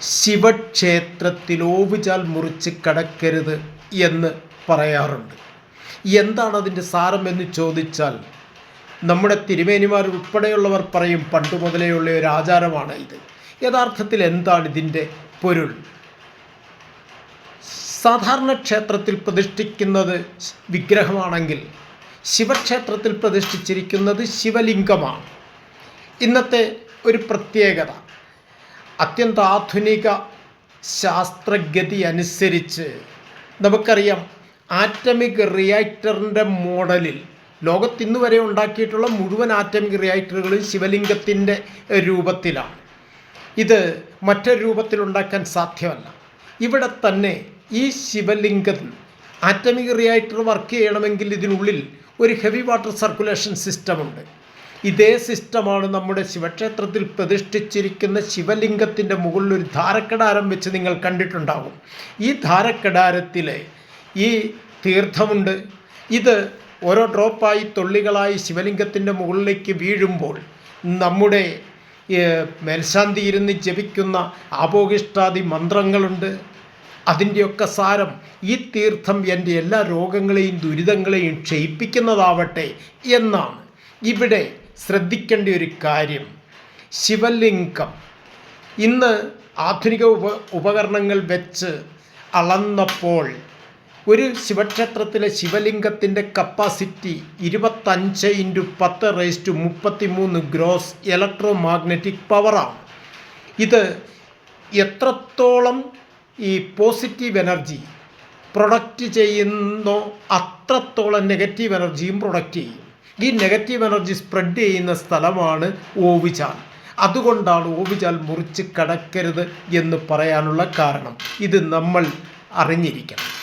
ശിവക്ഷേത്രത്തിൽ ഓവുചാൽ മുറിച്ച് കടക്കരുത് എന്ന് പറയാറുണ്ട്. എന്താണ് അതിന്റെ സാരം എന്ന് ചോദിച്ചാൽ നമ്മുടെ തിരുമേനിമാർ ഉൾപ്പെടെയുള്ളവർ പറയും പണ്ട് മുതലേയുള്ള ഒരു ആചാരമാണ് ഇത്. യഥാർത്ഥത്തിൽ എന്താണ് ഇതിന്റെ പൊരുൾ? സാധാരണ ക്ഷേത്രത്തിൽ പ്രതിഷ്ഠിക്കുന്നത് വിഗ്രഹമാണെങ്കിൽ ശിവക്ഷേത്രത്തിൽ പ്രതിഷ്ഠിച്ചിരിക്കുന്നത് ശിവലിംഗമാണ്. ഇന്നത്തെ ഒരു പ്രത്യേകത അത്യന്താധുനിക ശാസ്ത്രഗതി അനുസരിച്ച് നമുക്കറിയാം ആറ്റമിക് റിയാക്ടറിന്റെ മോഡലിൽ ലോകത്തിന്ന് വരെ ഉണ്ടാക്കിയിട്ടുള്ള മുഴുവൻ ആറ്റമിക് റിയാക്ടറുകളും ശിവലിംഗത്തിന്റെ രൂപത്തിലാണ്. ഇത് മറ്റൊരു രൂപത്തിൽ ഉണ്ടാക്കാൻ സാധ്യമല്ല. ഇവിടെ തന്നെ ഈ ശിവലിംഗം ആറ്റമിക് റിയാക്ടർ വർക്ക് ചെയ്യണമെങ്കിൽ ഇതിനുള്ളിൽ ഒരു ഹെവി വാട്ടർ സർക്കുലേഷൻ സിസ്റ്റമുണ്ട് ഇതേ സിസ്റ്റമാണ് നമ്മുടെ ശിവക്ഷേത്രത്തിൽ പ്രതിഷ്ഠിച്ചിരിക്കുന്ന ശിവലിംഗത്തിന്റെ മുകളിൽ ഒരു ധാരക്കടാരം വെച്ച് നിങ്ങൾ കണ്ടിട്ടുണ്ടാകും. ഈ ധാരക്കടാരത്തിലെ ഈ തീർത്ഥമുണ്ട്. ഇത് ഓരോ ഡ്രോപ്പായി തുള്ളികളായി ശിവലിംഗത്തിന്റെ മുകളിലേക്ക് വീഴുമ്പോൾ നമ്മുടെ മേൽശാന്തി ഇരുന്ന് ജപിക്കുന്ന ആപോകിഷ്ടാദി മന്ത്രങ്ങളുണ്ട്. അതിന്റെയൊക്കെ സാരം ഈ തീർത്ഥം എന്റെ എല്ലാ രോഗങ്ങളെയും ദുരിതങ്ങളെയും ക്ഷയിപ്പിക്കുന്നതാവട്ടെ എന്നാണ്. ഇവിടെ ശ്രദ്ധിക്കേണ്ട ഒരു കാര്യം. ശിവലിംഗം. ഇന്ന് ആധുനിക ഉപ ഉപകരണങ്ങൾ വെച്ച് അളന്നപ്പോൾ ഒരു ശിവക്ഷേത്രത്തിലെ ശിവലിംഗത്തിന്റെ കപ്പാസിറ്റി ഇരുപത്തഞ്ച് ഇന്റു പത്ത് റേസ് ടു മുപ്പത്തി മൂന്ന് ഗ്രോസ് ഇലക്ട്രോ മാഗ്നറ്റിക് പവറാണ്. ഇത് എത്രത്തോളം ഈ പോസിറ്റീവ് എനർജി പ്രൊഡക്റ്റ് ചെയ്യുന്നോ അത്രത്തോളം നെഗറ്റീവ് എനർജിയും പ്രൊഡക്റ്റ് ചെയ്യും. ഈ നെഗറ്റീവ് എനർജി സ്പ്രെഡ് ചെയ്യുന്ന സ്ഥലമാണ് ഓവിചാൽ അതുകൊണ്ടാണ് ഓവിചാൽ മുറിച്ച് കടക്കരുത് എന്ന് പറയാനുള്ള കാരണം. ഇത് നമ്മൾ അറിഞ്ഞിരിക്കണം.